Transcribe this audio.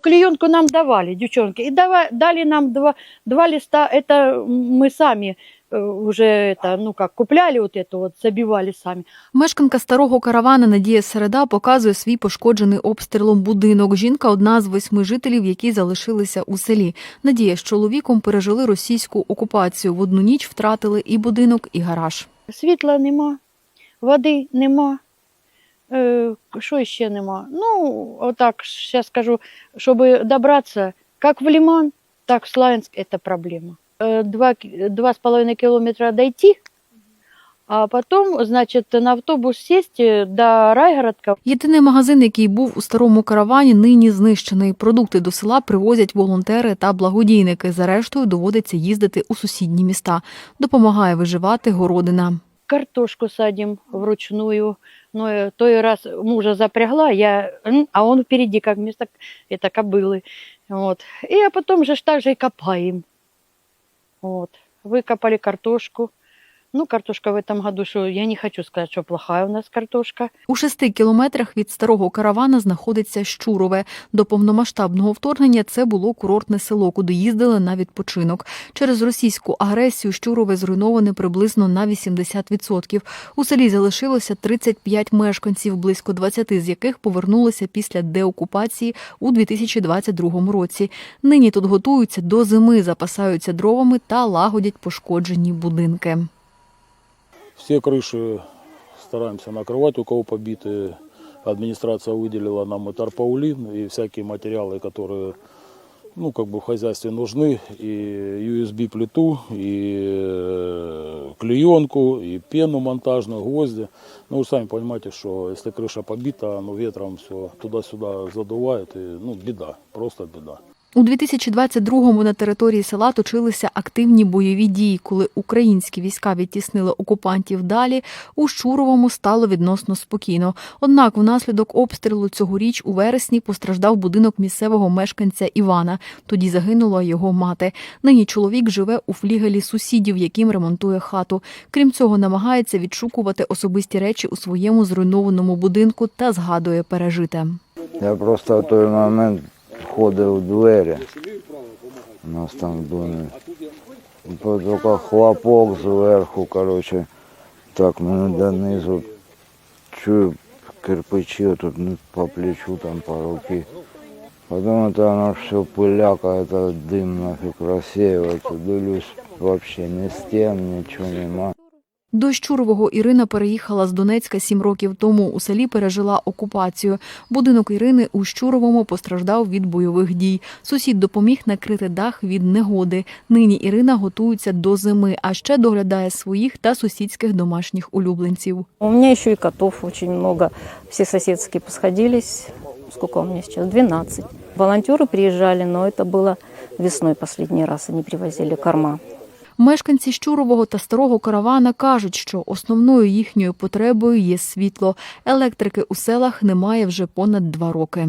Клеенку нам давали, девчонки, и дава- дали нам два, два листа, это мы сами э, уже это, ну как, купляли вот это вот, забивали сами. Мешканка старого каравана Надія Середа показує свій пошкоджений обстрілом будинок. Жінка одна з восьми жителів, які залишилися у селі. Надія з чоловіком пережили російську окупацію. В одну ніч втратили і будинок, і гараж. Світла нема, води нема. Що ще нема? Ну, отак, зараз скажу, щоб добратися, як в Лиман, так в Славянськ, це проблема. Е, Два, два з половиною кілометра дойти, а потім, значить, на автобус сісти до Райгородка. Єдиний магазин, який був у старому каравані, нині знищений. Продукти до села привозять волонтери та благодійники. За рештою доводиться їздити у сусідні міста. Допомагає виживати городина картошку садим вручную. Но э, той раз мужа запрягла, я, м, а он впереди, как вместо это кобылы. Вот. И а потом же ж так же и копаем. Вот. Выкопали картошку. Ну, картошка в этом году, что я не хочу сказать, что плохая у нас картошка. У шести кілометрах від старого каравана знаходиться Щурове. До повномасштабного вторгнення це було курортне село, куди їздили на відпочинок. Через російську агресію Щурове зруйноване приблизно на 80%. У селі залишилося 35 мешканців, близько 20 з яких повернулися після деокупації у 2022 році. Нині тут готуються до зими, запасаються дровами та лагодять пошкоджені будинки. Все крыши стараемся накрывать, у кого побиты. Администрация выделила нам и тарпаулин, и всякие материалы, которые ну, как бы в хозяйстве нужны. И USB-плиту, и э, клеенку, и пену монтажную, гвозди. Ну, вы сами понимаете, что если крыша побита, ну, ветром все туда-сюда задувает, и, ну, беда, просто беда. У 2022-му на території села точилися активні бойові дії, коли українські війська відтіснили окупантів далі. У Щуровому стало відносно спокійно. Однак, внаслідок обстрілу цьогоріч у вересні постраждав будинок місцевого мешканця Івана. Тоді загинула його мати. Нині чоловік живе у флігелі сусідів, яким ремонтує хату. Крім цього, намагається відшукувати особисті речі у своєму зруйнованому будинку та згадує пережите. Я просто в той момент входив у двері. У нас там в домі. І Тільки хлопок зверху, коротше, так мене донизу чую кирпичі тут ну, по плечу, там по руки. Потом это оно все пыляка, это дым нафиг рассеивается. Дивлюсь, вообще ни стен, ничего нема. До Щурового Ірина переїхала з Донецька сім років тому. У селі пережила окупацію. Будинок Ірини у Щуровому постраждав від бойових дій. Сусід допоміг накрити дах від негоди. Нині Ірина готується до зими, а ще доглядає своїх та сусідських домашніх улюбленців. У меня еще и котов очень много. Все соседские посходились. Сколько у меня сейчас? 12. Волонтеры приезжали, но это было весной последний раз. Они привозили корма. Мешканці Щурового та старого каравана кажуть, що основною їхньою потребою є світло. Електрики у селах немає вже понад два роки.